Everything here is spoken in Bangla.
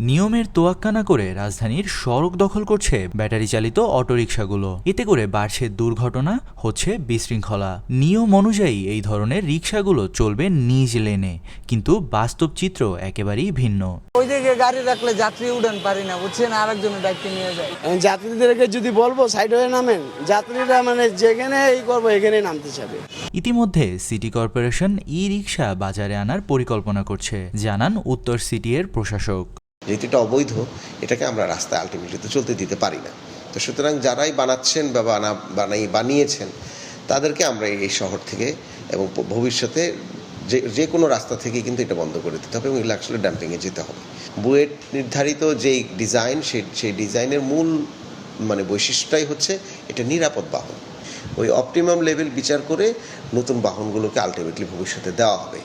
নিয়মের তোয়াক্কা না করে রাজধানীর সড়ক দখল করছে ব্যাটারি চালিত অটোরিকশাগুলো। এতে করে বাড়ছে দুর্ঘটনা হচ্ছে বিশৃঙ্খলা। নিয়ম অনুযায়ী এই ধরনের রিকশাগুলো চলবে নিজ লেনে কিন্তু বাস্তব চিত্র একেবারেই ভিন্ন। ওই দিকে গাড়ি রাখলে যাত্রী উঠান পারি না বুঝছেন? আরেকজনের দায়িত্ব নিয়ে যায়। এখন যাত্রীদেরকে যদি বলব সাইড হয়ে নামেন। যাত্রীরা মানে যেখানে এই করব এখানেই নামতে চাবে। ইতিমধ্যে সিটি কর্পোরেশন ই রিক্সা বাজারে আনার পরিকল্পনা করছে জানান উত্তর সিটি এর প্রশাসক। যেহেতু এটা অবৈধ, এটাকে আমরা রাস্তায় আলটিমেটলি তো চলতে দিতে পারি না। তো সুতরাং যারাই বানাচ্ছেন বা বানা, বানাই, বানিয়েছেন, তাদেরকে আমরা এই শহর থেকে এবং ভবিষ্যতে যে যে কোনো রাস্তা থেকে কিন্তু এটা বন্ধ করে দিতে হবে এবং এগুলো আসলে যেতে হবে। বুয়েট নির্ধারিত যেই ডিজাইন সেই সেই ডিজাইনের মূল মানে বৈশিষ্ট্যটাই হচ্ছে এটা নিরাপদ বাহন। ওই অপটিমাম লেভেল বিচার করে নতুন বাহনগুলোকে আলটিমেটলি ভবিষ্যতে দেওয়া হবে।